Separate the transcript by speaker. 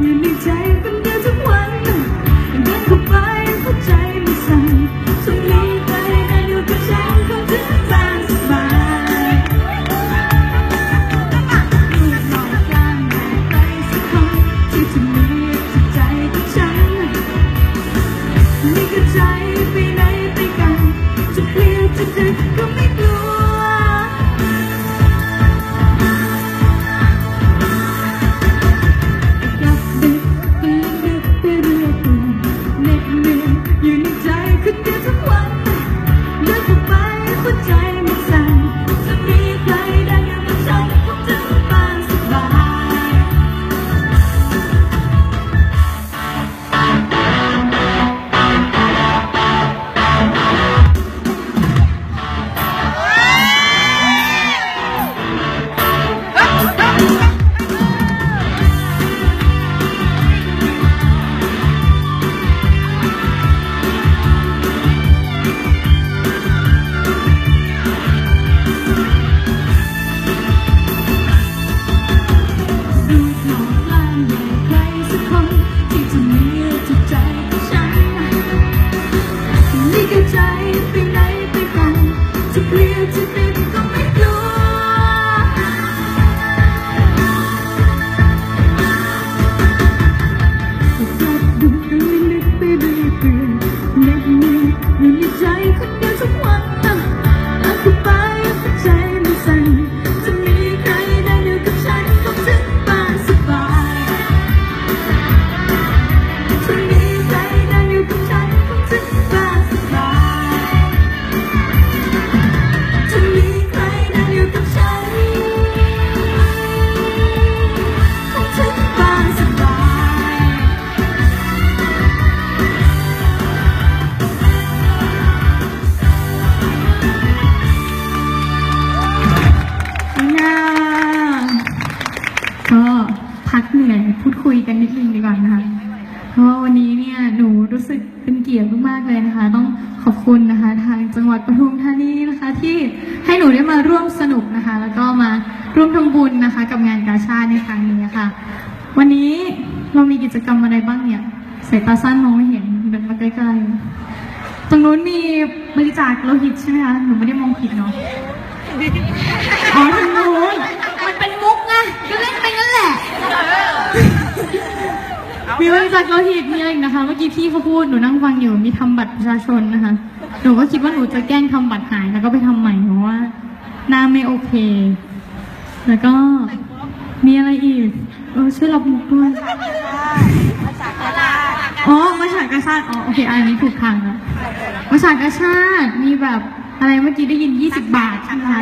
Speaker 1: อยู่ในใจเป็น ใจไปไหนไปกันจะเปลี่ยนจะปิด
Speaker 2: พักเหนื่อยพูดคุยกันนิดนึงดีกว่านะคะ เพราะว่าวันนี้เนี่ยหนูรู้สึกเป็นเกียรติมากๆเลยนะคะ ต้องขอบคุณนะคะ ทางจังหวัดปทุมธานีนะคะ ที่ให้หนูได้มาร่วมสนุกนะคะ แล้วก็มาร่วมทำบุญนะคะ กับงานกาชาติในครั้งนี้ค่ะ วันนี้เรามีกิจกรรมอะไรบ้างเนี่ยสายตาสั้นมองไม่เห็นเดินมาใกล้ๆตรงนู้นมีบริจาคโลหิตใช่ไหมคะหนูไม่ได้มองผิดเนาะอ๋อ จาคโลหิตมีอะไรอีกนะคะ เมื่อกี้พี่เขาพูดหนูนั่งฟังอยู่มีทำบัตรประชาชนนะคะ หนูก็คิดว่าหนูจะแกล้งทำบัตรหายแล้วก็ไปทำใหม่เพราะว่าหน้าไม่โอเค แล้วก็มีอะไรอีกเออช่วยรับมุกด้วยอ๋อมาฉากกาชาติอ๋อโอเคอันนี้ถูกทางแล้วมาฉากกาชาติมีแบบอะไรเมื่อกี้ได้ยิน 20 บาทใช่ไหมคะ